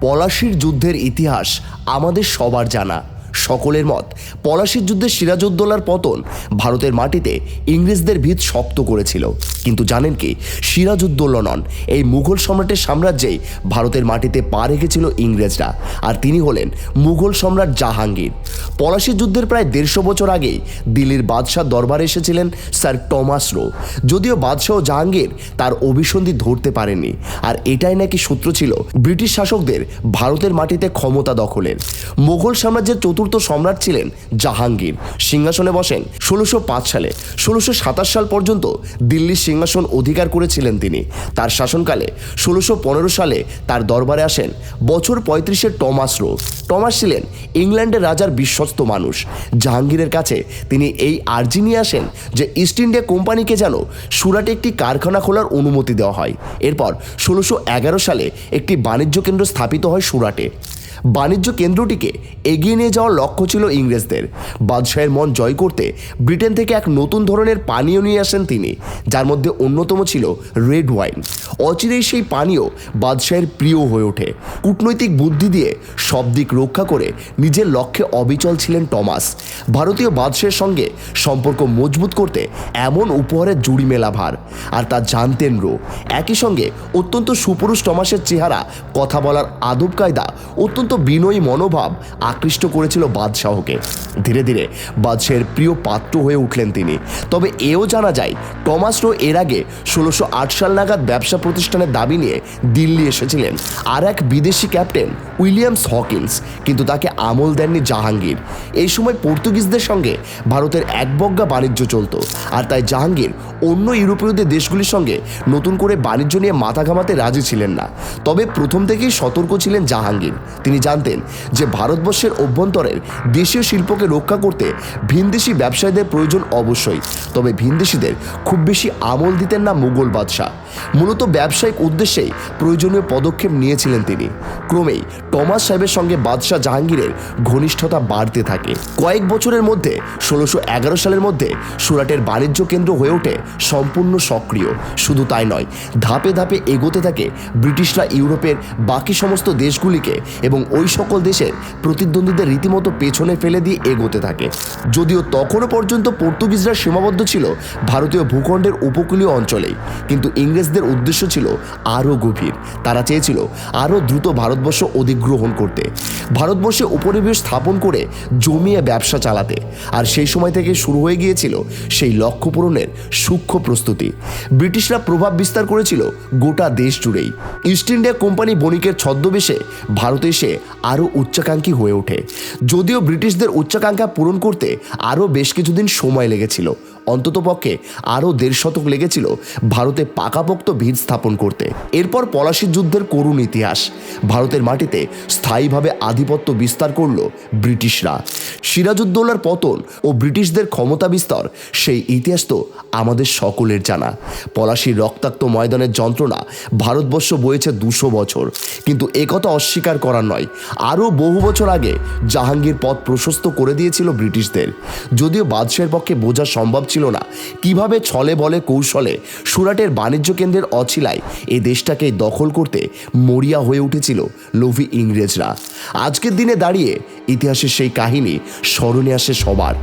পলাশির যুদ্ধের ইতিহাস আমাদের সবার জানা। সকলের মত। পলাশির যুদ্ধে সিরাজউদ্দৌলার পতন ভারতের মাটিতে ইংরেজদের ভিত শক্ত করেছিল। কিন্তু জানেন কি, সিরাজউদ্দৌলা নন, এই মুঘল সম্রাটের সাম্রাজ্যেই ভারতের মাটিতে পা রেখেছিল ইংরেজরা আর তিনি হলেন মুঘল সম্রাট জাহাঙ্গীর। পলাশির যুদ্ধের প্রায় দেড়শো বছর আগেই দিল্লির বাদশাহ দরবারে এসেছিলেন স্যার টমাস রো। যদিও বাদশাহ জাহাঙ্গীর তার অভিসন্ধি ধরতে পারেননি আর এটাই নাকি সূত্র ছিল, ব্রিটিশ শাসকদের ভারতের মাটিতে ক্ষমতা দখলের। মোগল সাম্রাজ্যের চতুর্থ সম্রাট ছিলেন জাহাঙ্গীর। সিংহাসনে বসেন ষোলোশো সালে। ষোলোশো সাল পর্যন্ত দিল্লির সিংহাসন অধিকার করেছিলেন তিনি। তার শাসনকালে ষোলোশো সালে তার দরবারে আসেন বছর পঁয়ত্রিশের টমাস রো। টমাস ছিলেন ইংল্যান্ডের রাজার বিশ্বস্ত মানুষ। জাহাঙ্গীরের কাছে তিনি এই আর্জি নিয়ে আসেন যে ইস্ট ইন্ডিয়া কোম্পানিকে যেন সুরাটে একটি কারখানা খোলার অনুমতি দেওয়া হয়। এরপর ষোলোশো সালে একটি বাণিজ্য কেন্দ্র স্থাপিত হয় সুরাটে। বাণিজ্য কেন্দ্রটিকে এগিয়ে নিয়ে যাওয়ার লক্ষ্য ছিল ইংরেজদের। বাদশাহের মন জয় করতে ব্রিটেন থেকে এক নতুন ধরনের পানীয় নিয়ে আসেন তিনি, যার মধ্যে অন্যতম ছিল রেড ওয়াইন। অচিরেই সেই পানীয় বাদশাহের প্রিয় হয়ে ওঠে। কূটনৈতিক বুদ্ধি দিয়ে সব দিক রক্ষা করে নিজের লক্ষ্যে অবিচল ছিলেন টমাস। ভারতীয় বাদশাহের সঙ্গে সম্পর্ক মজবুত করতে এমন উপহারের জুড়ি মেলা ভার, আর তা জানতেন রো। একই সঙ্গে অত্যন্ত সুপুরুষ টমাসের চেহারা, কথা বলার আদব কায়দা অত্যন্ত বিনয়ী মনোভাব আকৃষ্ট করেছিল বাদশাহকে। ধীরে ধীরে বাদশাহের প্রিয় পাত্র হয়ে উঠলেন তিনি। তবে এও জানা যায়, টমাস রো এর আগে ষোলোশো আট সাল নাগাদ ব্যবসা প্রতিষ্ঠানের দাবি নিয়ে দিল্লি এসেছিলেন আর এক বিদেশি ক্যাপ্টেন উইলিয়ামস হকিন্স, কিন্তু তাকে আমল দেননি জাহাঙ্গীর। এই সময় পর্তুগিজদের সঙ্গে ভারতের একবজ্ঞা বাণিজ্য চলত আর তাই জাহাঙ্গীর অন্য ইউরোপীয়দের দেশগুলির সঙ্গে নতুন করে বাণিজ্য নিয়ে মাথা ঘামাতে রাজি ছিলেন না। তবে প্রথম থেকেই সতর্ক ছিলেন জাহাঙ্গীর। তিনি জানতেন যে ভারতবর্ষের অভ্যন্তরের দেশীয় শিল্পকে রক্ষা করতে ভিনদেশি ব্যবসায়ীদের প্রয়োজন অবশ্যই। তবে ভিনদেশিদের খুব বেশি আমল দিতেন না মুঘল বাদশাহ। মূলত ব্যবসায়িক উদ্দেশ্যেই প্রয়োজনীয় পদক্ষেপ নিয়েছিলেন তিনি। ক্রমেই টমাস সাহেবের সঙ্গে বাদশাহ জাহাঙ্গীরের ঘনিষ্ঠতা বাড়তে থাকে। কয়েক বছরের মধ্যে, ষোলোশো এগারো সালের মধ্যে সুরাটের বাণিজ্য কেন্দ্র হয়ে ওঠে সম্পূর্ণ সক্রিয়। শুধু তাই নয়, ধাপে ধাপে এগোতে থাকে ব্রিটিশরা ইউরোপের বাকি সমস্ত দেশগুলিকে এবং ওই সকল দেশের প্রতিদ্বন্দ্বীদের রীতিমতো পেছনে ফেলে দিয়ে এগোতে থাকে। যদিও তখনও পর্যন্ত পর্তুগিজরা সীমাবদ্ধ ছিল ভারতীয় ভূখণ্ডের উপকূলীয় অঞ্চলেই। কিন্তু ইংরেজদের উদ্দেশ্য ছিল আরও গভীর। তারা চেয়েছিল আরও দ্রুত ভারতবর্ষ অধিগ্রহণ করতে। ভারতবর্ষে উপনিবেশ স্থাপন করে জমিয়ে ব্যবসা চালাতে। আর সেই সময় থেকে শুরু হয়ে গিয়েছিল সেই লক্ষ্য পূরণের সূক্ষ্ম প্রস্তুতি। ব্রিটিশরা প্রভাব বিস্তার করেছিল গোটা দেশ জুড়েই। ইস্ট ইন্ডিয়া কোম্পানি বণিকের ছদ্মবেশে ভারতে এসে আরও উচ্চাকাঙ্ক্ষী হয়ে ওঠে। যদিও ব্রিটিশদের উচ্চাকাঙ্ক্ষা পূরণ করতে আরও বেশ কিছুদিন সময় লেগেছিল। অন্ততপক্ষে আরও দেড় শতক লেগেছিল ভারতে পাকাপোক্ত ভিত স্থাপন করতে। এরপর পলাশির যুদ্ধের করুণ ইতিহাস। ভারতের মাটিতে স্থায়ীভাবে আধিপত্য বিস্তার করল ব্রিটিশরা। সিরাজউদ্দৌলার পতন ও ব্রিটিশদের ক্ষমতা বিস্তার সেই ইতিহাস তো আমাদের সকলের জানা। পলাশির রক্তাক্ত ময়দানের যন্ত্রণা ভারতবর্ষ বয়েছে দুশো বছর। কিন্তু একথা অস্বীকার করার নয়। আরও বহু বছর আগে জাহাঙ্গীর পথ প্রশস্ত করে দিয়েছিল ব্রিটিশদের। যদিও বাদশাহের পক্ষে বোঝা সম্ভব ছিল না। কীভাবে ছলে বলে কৌশলে সুরাটের বাণিজ্য কেন্দ্রের অছিলায় এ দেশটাকে দখল করতে মরিয়া হয়ে উঠেছিল লোভী ইংরেজরা। আজকের দিনে দাঁড়িয়ে ইতিহাসের সেই কাহিনী স্মরণে আসে সবার।